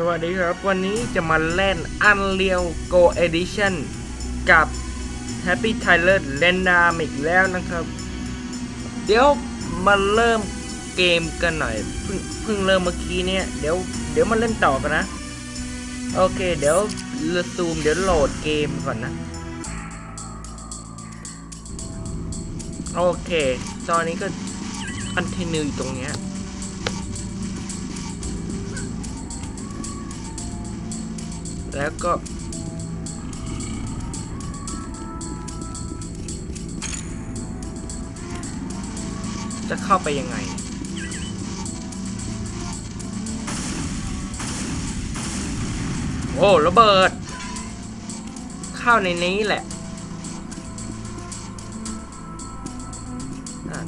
สวัสดีครับ วันนี้จะมาเล่น Unreal Go Edition กับ Happy Tyler เล่นนามอีกแล้วนะครับ เดี๋ยวมาเริ่มเกมกันหน่อยเพิ่งเพิ่งเริ่มเมื่อกี้เนี่ยเดี๋ยวเดี๋ยวมาเล่นต่อกันนะ โอเค เดี๋ยวซูมเดี๋ยวโหลดเกมก่อนนะ โอเค ตอนนี้ก็ continue อยู่ตรงเนี้ย แล้วก็ จะเข้าไปยังไงโอ้ระเบิด เข้าในนี้แหละอะ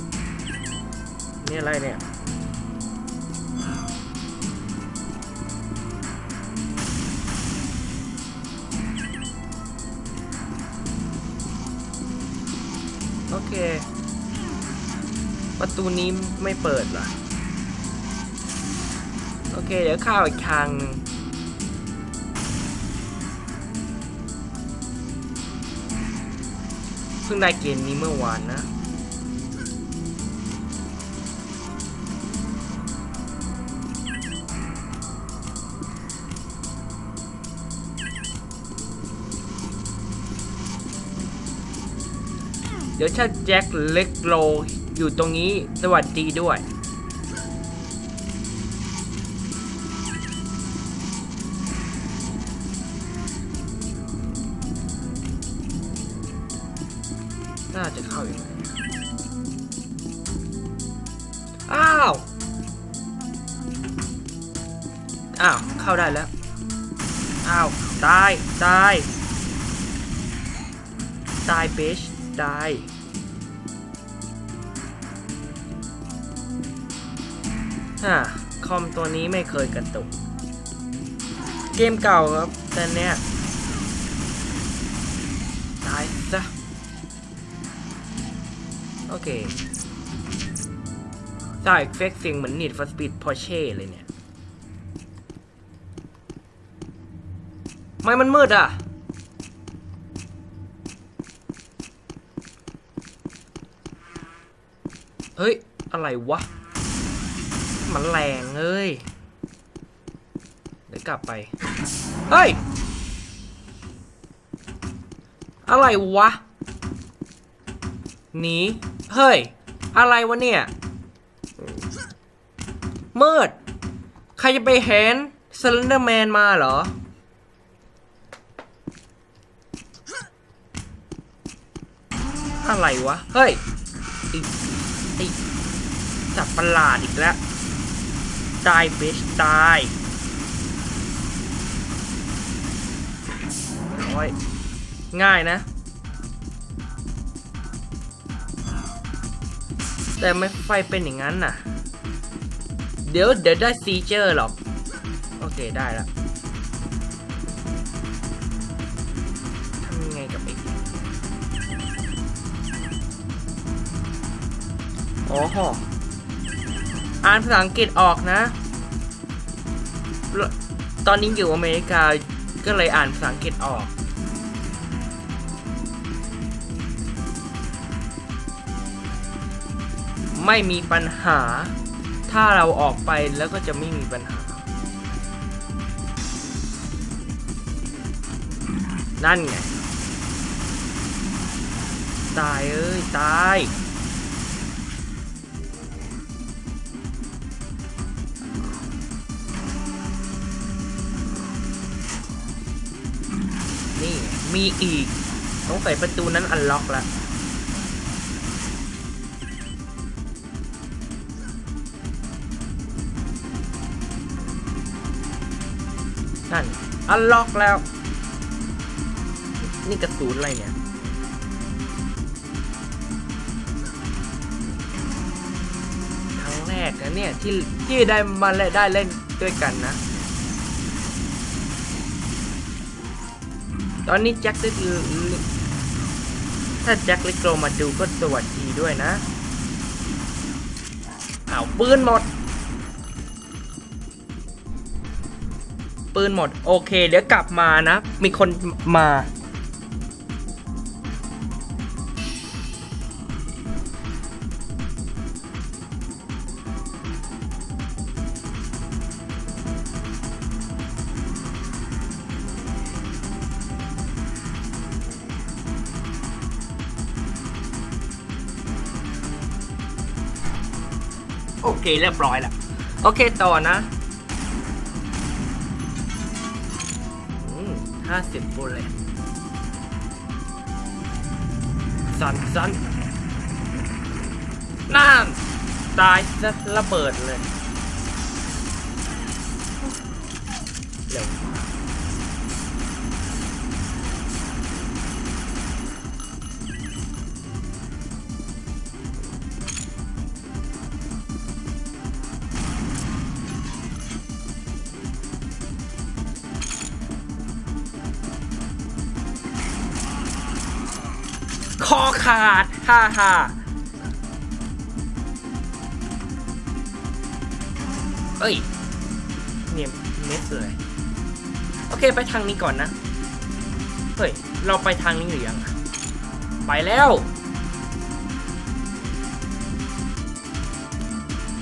นี่อะไรเนี่ย เค ประตูนี้ไม่เปิดเหรอ โอเค เดี๋ยวข้าวอีกทางหนึ่งเพิ่งได้เกมนี้เมื่อวานนะ เดี๋ยวถ้าแจ็คเล็กโลอยู่ตรงนี้สวัสดีด้วย น่าจะเข้าอย่อ้าว อ้าว เข้าได้แล้ว อ้าว ตาย ตาย ตายเบช ตายฮ่าคอมตัวนี้ไม่เคยกระตุก เกมเก่าครับ แต่เนี้ยตายซะ โอเคใสายเฟกเสียงเหมือน Need for Speed Porsche เลยเนี่ย ไม่มันมืดอะ เฮ้ย อะไรวะ มันแรงเอ้ย เดี๋ยวกลับไป เฮ้ย อะไรวะ หนี เฮ้ย อะไรวะเนี่ย มืด ใครจะไปเห็นสเลนเดอร์แมนมาเหรออะไรวะ เฮ้ย ไอ้ไอ้จับประหลาดอีกแล้วตายเบชตายโอ้ยง่ายนะ แต่ไม่ไฟเป็นอย่างนั้นน่ะ เดี๋ยวเดี๋ยวได้ซีเจอร์หรอก โอเคได้แล้ว โอ้โหอ่านภาษาอังกฤษออกนะ ตอนนี้อยู่อเมริกาก็เลยอ่านภาษาอังกฤษออก ไม่มีปัญหา ถ้าเราออกไปแล้วก็จะไม่มีปัญหา นั่นไง ตายเอ้ย ตาย มีอีกต้องใส่ประตูนั้นอันล็อกแล้วนั่นอันล็อกแล้ว นี่กระสุนอะไรเนี่ยครั้งแรกนะเนี่ยที่ที่ได้มาเล่นได้เล่นด้วยกันนะ ตอนนี้แจ็คคือ ถ้าแจ็คเล็กโกรมาดูก็สวัสดีด้วยนะเอาปืนหมด ปืนหมด โอเค เดี๋ยวกลับมานะ มีคนมา เคเรียบร้อยแล้วโอเคต่อนะห้าสิบบุลเลยสันสันนั่นตายซะระเบิดเลยเร็ว คอขาด ฮ่าฮ่าเอ้ย เนี่ยเม็ดเลย โอเคไปทางนี้ก่อนนะ เฮ้ย เราไปทางนี้หรือยัง ไปแล้ว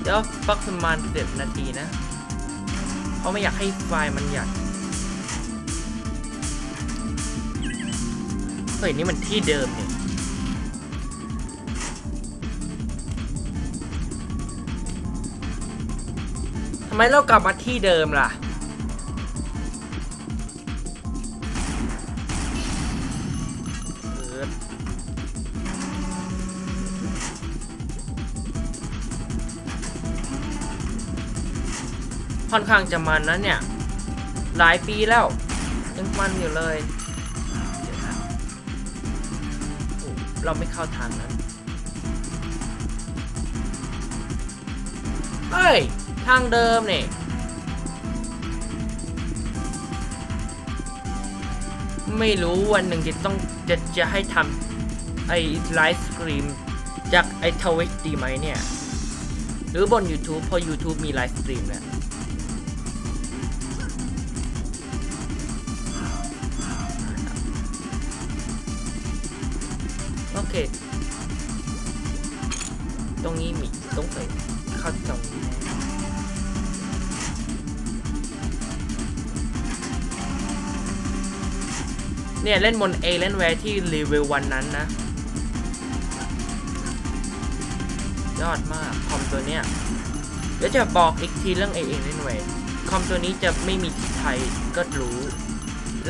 เดี๋ยวปักประมาณสิบนาทีนะ เพราะไม่อยากให้ไฟล์มันใหญ่เฮ้ย นี่มันที่เดิมเนี่ย ไมเรากลับมาที่เดิมล่ะ ค่อนข้างจะมันนะเนี่ย หลายปีแล้ว ยังมันอยู่เลยเเราไม่เข้าทางนั้นเฮ้ย ทางเดิมเนี่ยไม่รู้วันหนึ่งจะต้องจะจะให้ทำไอ้ไลฟ์สตรีมจากไอ้ทวิชดีไหมเนี่ย หรือบน YouTube เพราะ YouTube มีไลฟ์สตรีมแล้วโอเค ตรงนี้มีต้องใส่เข้าตรงนี้ เนี่ยเล่นบน A เล่นแวร์ที่รีวิววันนั้นนะ ยอดมากคอมตัวเนี้ยเดี๋ยวจะบอกอีกทีเรื่อง A เล่นแวร์คอมตัวนี้จะไม่มีที่ไทยก็รู้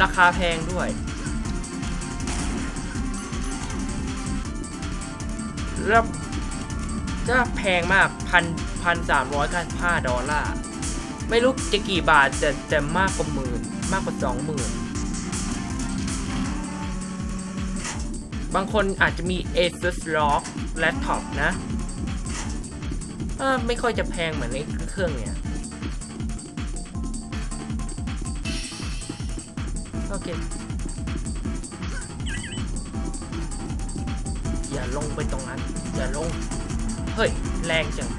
ราคาแพงด้วย แล้วก็แพงมากพันพันสามร้อยเก้าสิบห้าดอลลาร์ ไม่รู้จะกี่บาทแต่แต่มากกว่าหมื่น มากกว่าสองหมื่น บางคนอาจจะมี Asus ROG Laptop นะไม่ค่อยจะแพงเหมือนในเครื่องเนี่ย โอเค อย่าลงไปตรงนั้น อย่าลง เฮ้ย แรงจัง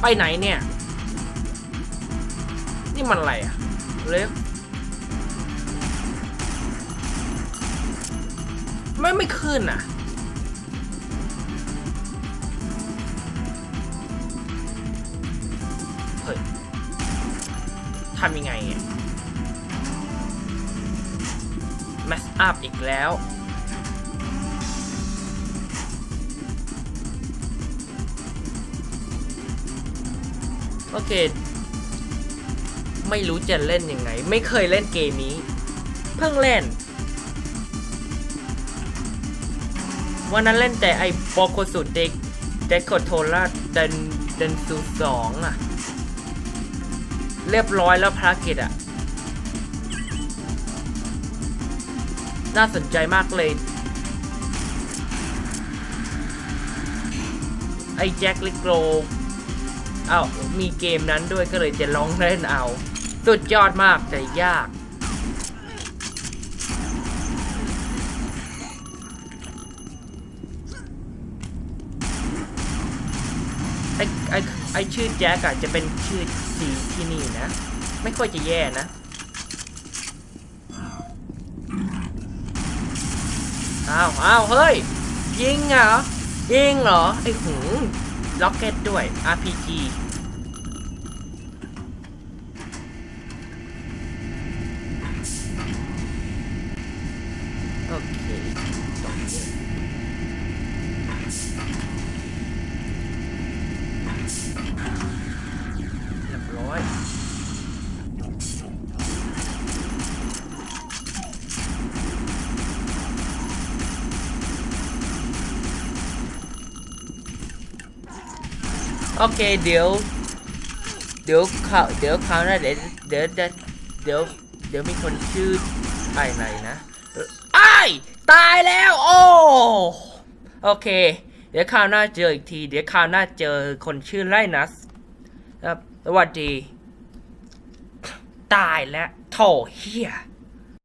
ไปไหนเนี่ย นี่มันอะไรอะเล็ก ไม่ไม่ขึ้นอะ เฮ้ยทำยังไงอะ mess up อีกแล้วโอเค ไม่รู้จะเล่นยังไง ไม่เคยเล่นเกมนี้ เพิ่งเล่น วันนั้นเล่นแต่ไอ้โปโคสุเด็กเด็กโคโทล่าเดนเดนซูสองอะเรียบร้อยแล้วภารกิจอะน่าสนใจมากเลย ไอ้แจ็คลิโกรอ้าวมีเกมนั้นด้วยก็เลยจะลองเล่นเอา สุดยอดมากแต่ยาก ไอชื่อแจ็คอะจะเป็นชื่อสีที่นี่นะ ไม่ค่อยจะแย่นะอ้าวอ้าวเฮ้ย ยิงเหรอ ยิงเหรอ ไอ้หูล็อกเก็ตด้วย RPG โอเคต่อเนี่ยเรียบร้อย โอเคเดี๋ยว เดี๋ยวข่าวเดี๋ยวข่าวหน้าเดี๋ยวเดี๋ยวเดี๋ยวเดี๋ยวเดี๋ยวมีคนชื่ออะไรนะเอ่ออ้ายตายแล้วโอ้โอเค เดี๋ยวข่าวหน้าเจออีกที เดี๋ยวข่าวหน้าเจอคนชื่อไลนัสครับสวัสดี ตายแล้วโถเฮีย